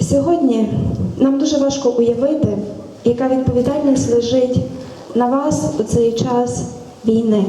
Сьогодні нам дуже важко уявити, яка відповідальність лежить на вас у цей час війни.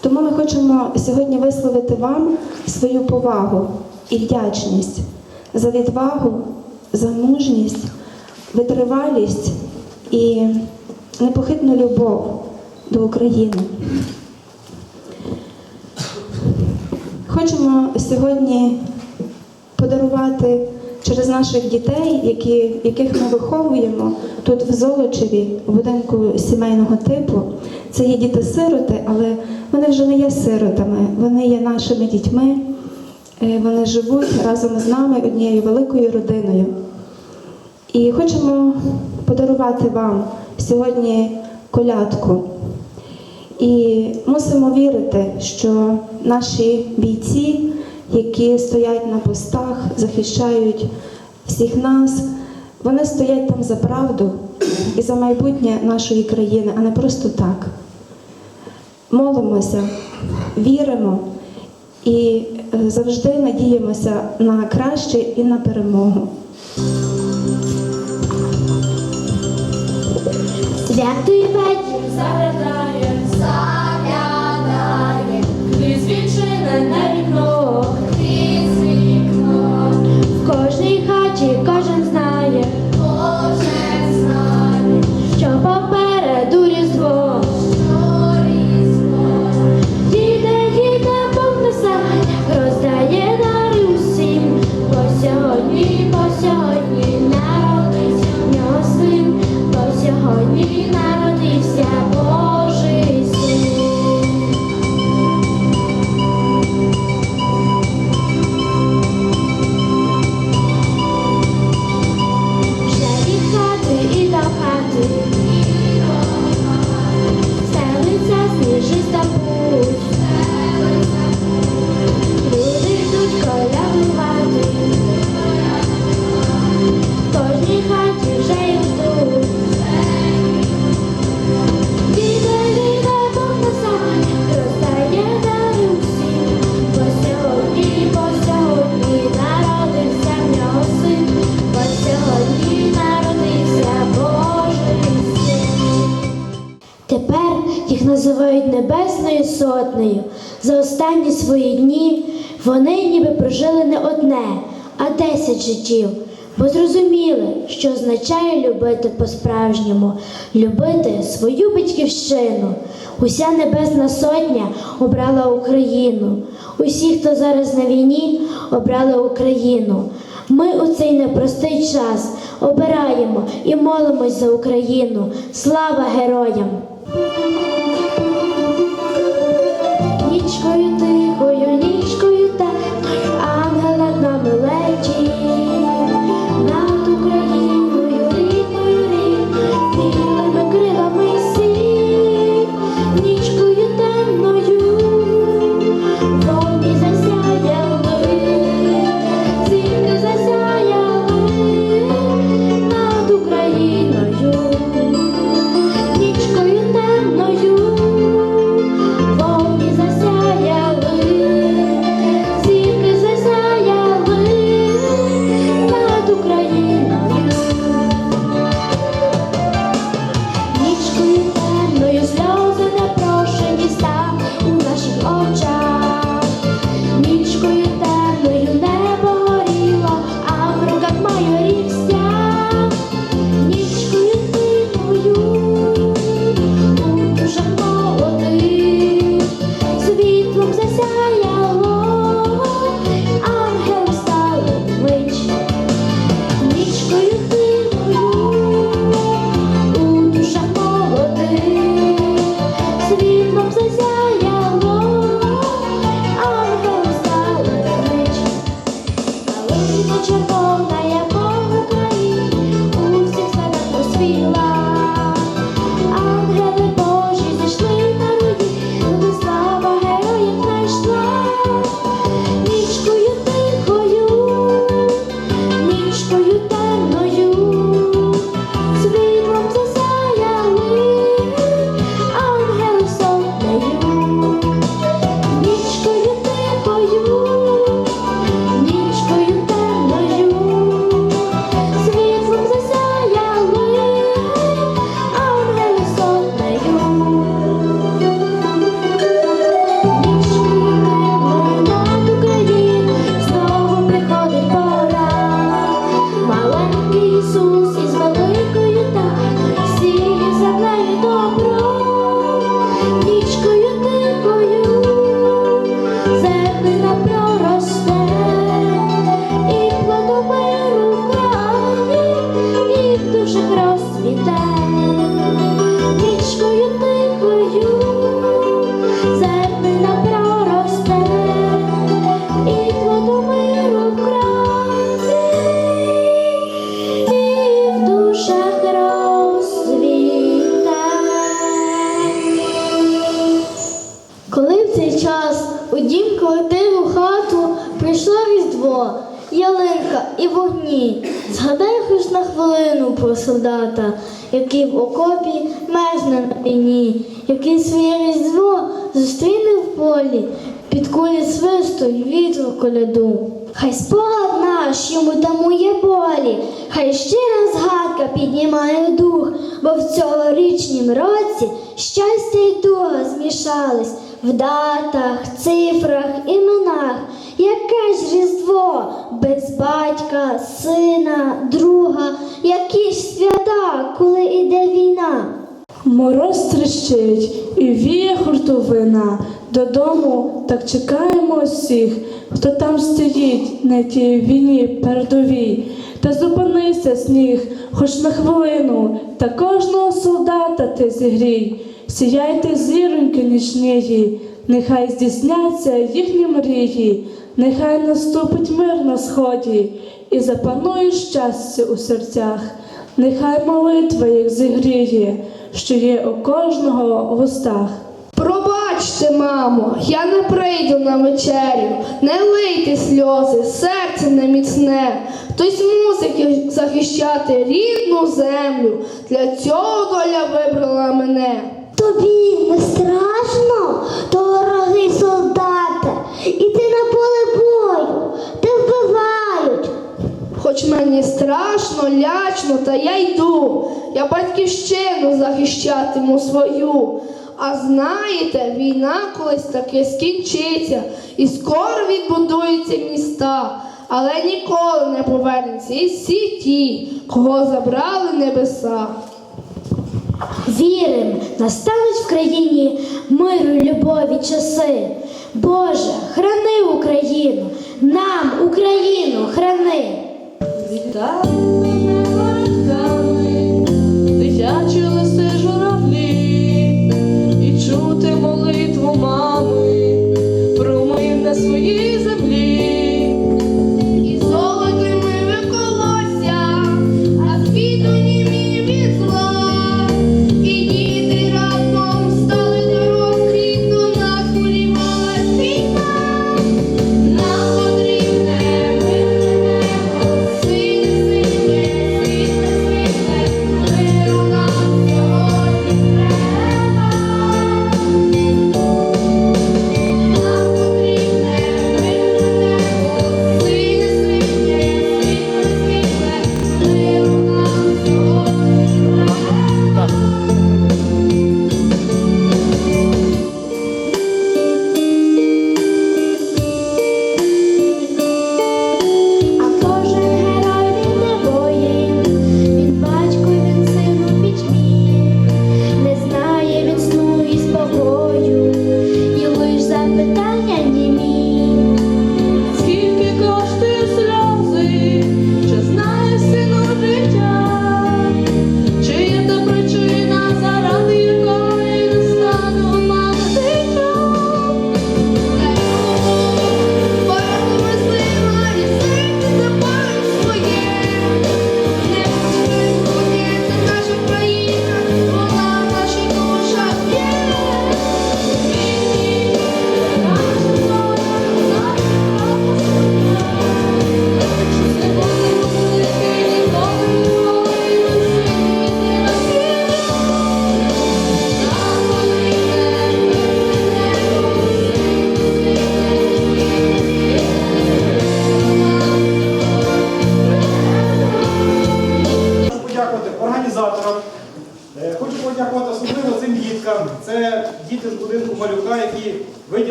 Тому ми хочемо сьогодні висловити вам свою повагу і вдячність за відвагу, за мужність, витривалість і непохитну любов до України. Хочемо сьогодні подарувати через наших дітей, які, яких ми виховуємо тут в Золочеві, в будинку сімейного типу. Це є діти-сироти, але вони вже не є сиротами, вони є нашими дітьми. Е, Вони живуть разом з нами однією великою родиною. І хочемо подарувати вам сьогодні колядку. І мусимо вірити, що наші бійці, які стоять на постах, захищають всіх нас, вони стоять там за правду і за майбутнє нашої країни, а не просто так. Молимося, віримо і е, завжди надіємося на краще і на перемогу. Святий вечір Заглядає, Небесною сотнею. За останні свої дні вони ніби прожили не одне, а десять життів, бо зрозуміли, що означає любити по-справжньому, любити свою батьківщину. Уся Небесна Сотня обрала Україну. Усі, хто зараз на війні, обрали Україну. Ми у цей непростий час обираємо і молимось за Україну. Слава героям! be alive. Різдво, ялинка і вогні. Згадай хоч на хвилину про солдата, який в окопі мерзне на війні, який своє різдво зустріне в полі, під кулі свисту й вітру коляду. Хай спогад наш йому тамує болі, хай щира згадка піднімає дух, бо в цьогорічнім році щастя й туга змішались в датах, цифрах, іменах. Яке ж різдво без батька, сина, друга, які ж свята, коли іде війна? Мороз тріщить і віє хуртовина. Додому так чекаємо всіх, хто там стоїть на тій війні передовій. Та зупинися сніг, хоч на хвилину, та кожного солдата ти зігрій. Сіяйте зіроньки нічнії, нехай здійсняться їхні мрії, нехай наступить мир на сході і запанує щастя у серцях. Нехай молитва їх зігріє, що є у кожного в устах. Пробачте, мамо, я не прийду на вечерю, не лийте сльози, серце не міцне. Хтось мусить захищати рідну землю. Для цього доля вибрала мене. Тобі не страшно, дорогий солдате, іти на поле бою, де вбивають. Хоч мені страшно, лячно, та я йду. Я батьківщину захищатиму свою. А знаєте, війна колись таки скінчиться, і скоро відбудуються міста, але ніколи не повернуться і всі ті, кого забрали небеса. Вірим, настануть в країні миру любові часи. Боже, храни Україну, нам Україну храни. Вітаємо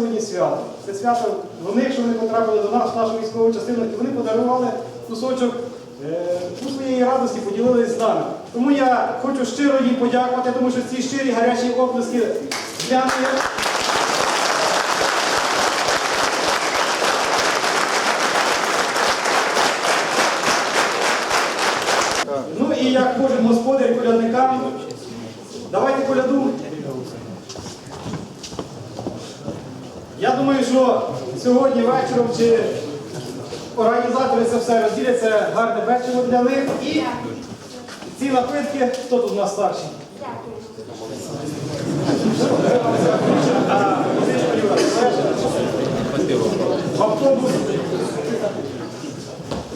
сьогодні свято. Це свято вони, якщо вони потрапили до нас, в нашу військову частину, і вони подарували кусочок е, ну, своєї радості, поділились з нами. Тому я хочу щиро їм подякувати, тому що ці щирі гарячі оплески для них. Ну і як кожен господар колядникам, давайте коляду. Я думаю, що сьогодні вечором чи організатори це все розділять, це гарне печиво для них. І ці напитки, хто тут у нас старший? Автобус.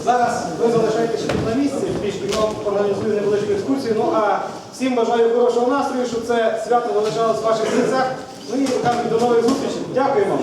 Зараз ви залишаєтеся тут на місці, трішки вам організую невеличку екскурсію. Ну а всім бажаю хорошого настрою, щоб це свято залишалось в ваших серцях. Ну і кажуть, до нових зустрічей. Дякую вам.